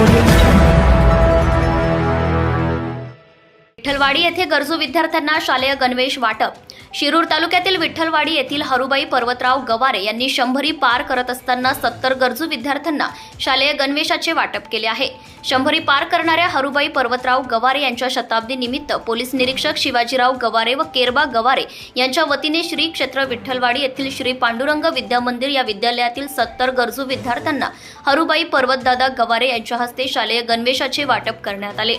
audio. Vitthalwadi येथे गरजू विद्यार्थ्यांना शालेय गणवेश वाटप. शिरूर तालुक्यातील विठ्ठलवाडी येथील हरुबाई पर्वतराव गवारे यांनी शंभरी पार करत असताना सत्तर गरजू विद्यार्थ्यांना शालेय गणवेशाचे वाटप केले आहे. शंभरी पार करणाऱ्या हरुबाई पर्वतराव गवारे यांच्या शताब्दी निमित्त पोलीस निरीक्षक शिवाजीराव गवारे व केरबा गवारे यांच्या वतीने श्री क्षेत्र विठ्ठलवाडी येथील श्री पांडुरंग विद्यामंदिर या विद्यालयातील सत्तर गरजू विद्यार्थ्यांना हरुबाई पर्वतदादा गवारे यांच्या हस्ते शालेय गणवेशाचे वाटप करण्यात आले.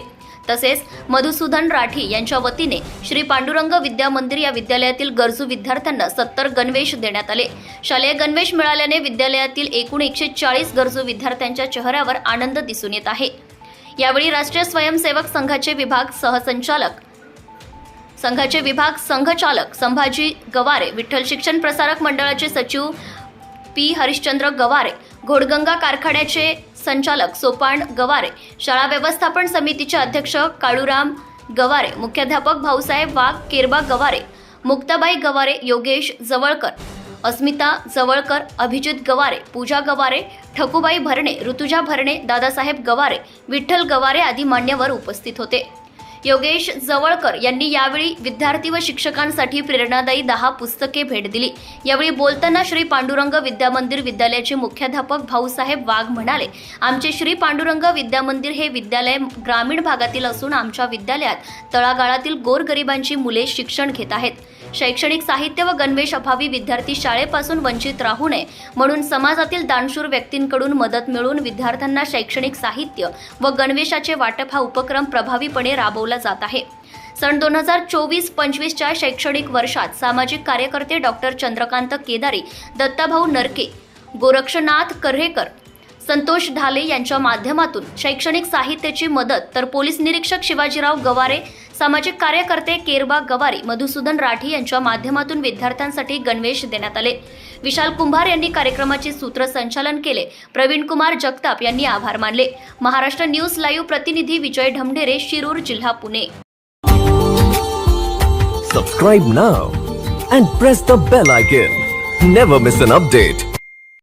तसेच मधुसूदन राठी यांच्या वतीने श्री पांडुरंग विद्या मंदिर या विद्यालयातील गरजू विद्यार्थ्यांना सत्तर गणवेश देण्यात आले. शालेय गणवेश मिळाल्याने विद्यालयातील एकूण एकशे चाळीस गरजू विद्यार्थ्यांच्या चेहऱ्यावर आनंद दिसून येत आहे. यावेळी राष्ट्रीय स्वयंसेवक संघाचे विभाग सहसंचालक संघाचे विभाग संघचालक संभाजी गवारे विठ्ठल शिक्षण प्रसारक मंडळाचे सचिव पी हरिश्चंद्र गवारे घोडगंगा कारखान्याचे संचालक सोपान गवारे शाळा व्यवस्थापन समितीचे अध्यक्ष काळूराम गवारे मुख्याध्यापक भाऊसाहेब वाघ केरबा गवारे मुक्ताबाई गवारे योगेश जवळकर अस्मिता जवळकर अभिजित गवारे पूजा गवारे ठकूबाई भरणे ऋतुजा भरणे दादासाहेब गवारे विठ्ठल गवारे आदी मान्यवर उपस्थित होते. योगेश जवळकर यांनी यावेळी विद्यार्थी व शिक्षकांसाठी प्रेरणादायी दहा पुस्तके भेट दिली. यावेळी बोलताना श्री पांडुरंग विद्यामंदिर विद्यालयाचे मुख्याध्यापक भाऊसाहेब वाघ म्हणाले आमचे श्री पांडुरंग विद्यामंदिर हे विद्यालय ग्रामीण भागातील असून आमच्या विद्यालयात तळागाळातील गोरगरिबांची मुले शिक्षण घेत आहेत. शैक्षणिक साहित्य व गणवेश अभावी विद्यार्थी शाळेपासून वंचित राहू नये म्हणून समाजातील दानशूर व्यक्तींकडून मदत मिळून विद्यार्थ्यांना शैक्षणिक साहित्य व गणवेशाचे वाटप हा उपक्रम प्रभावीपणे राबवला जात आहे. सन दोन हजार चोवीस पंचवीसच्या शैक्षणिक वर्षात सामाजिक कार्यकर्ते डॉक्टर चंद्रकांत केदारी दत्ताभाऊ नरके गोरक्षनाथ कर्हेकर संतोष ढाले यांच्या माध्यमातून शैक्षणिक साहित्याची मदत तर पोलीस निरीक्षक शिवाजीराव गवारे सामाजिक कार्यकर्ते केरबा गवारी मधुसूदन राठी यांच्या माध्यमातून विद्यार्थ्यांसाठी गणवेश देण्यात आले. विशाल कुंभार यांनी कार्यक्रमाचे सूत्रसंचालन केले. प्रवीण कुमार जगताप यांनी आभार मानले. महाराष्ट्र न्यूज लाईव्ह प्रतिनिधी विजय ढमढेरे शिरूर जिल्हा Pune. Subscribe now and press the bell icon never miss an update